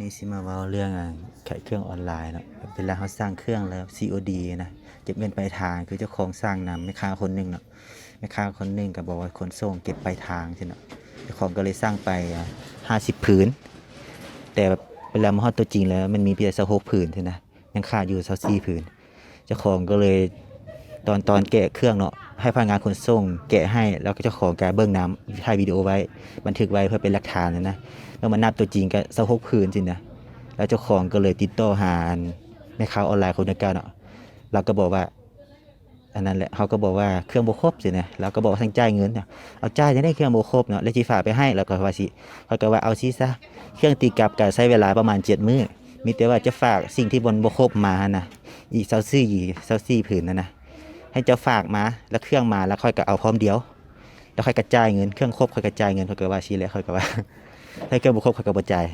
นี่สิมาเว้าเรื่องอะขายเครื่องออนไลน์เนาะเวลาเขาสร้างเครื่องแล้ว COD นะเก็บเงินปลายทางคือเจ้าของสร้างนำแม่ค้าคนหนึงเนาะแม่ค้าคนหนึงก็บอกว่าคนส่งเก็บปลายทางใช่เนาะเจ้าของก็เลยสร้างไปอะ50ผืน แต่แบบเวลามาฮอดตัวจริงแล้วมันมีเพียง26ผืนเท่านั้นยังขาดอยู่24ผืน เจ้าของก็เลยตอนตอนแกะเครื่องเนาะ ให้พนักงานขนส่งแกะให้แล้วก็เจ้าของแกเบิ้งน้ำถ่ายวิดีโอไว้ บันทึกไว้เพื่อเป็นหลักฐานนะนะแล้วมานับตัวจริงก็สะหกพื้นจริงนะแล้วเจ้าของก็เลยติดต่อหาแม่ค้าออนไลน์คนดังกล่าวเนาะเราก็บอกว่าอันนั้นแหละเขาก็บอกว่าเครื่องโบครบสินะเราก็บอกว่าทั้งจ่ายเงินเนี่ยเอาจ่ายจะได้เครื่องโบครบเนาะแล้วจีฝาไปให้แล้วก็ว่าสิเขาก็ว่าเอาซิซะเครื่องตีกลับก็ใช้เวลาประมาณเจ็ดมื้อมีแต่ว่าจะฝากสิ่งที่บนโบครบมานะอีกเซาซี่เซาซี่ผืนนะนะ ให้เจ้าฝากมาแล้วเครื่องมาแล้วค่อยก็เอาพร้อมเดียว แล้วค่อยกระจายเงินเครื่องครบค่อยกระจายเงินค่อยก็ว่าชี้แล้วค่อยก็ว่าถ้าเครื่องบุครบค่อยก็บ่จ่าย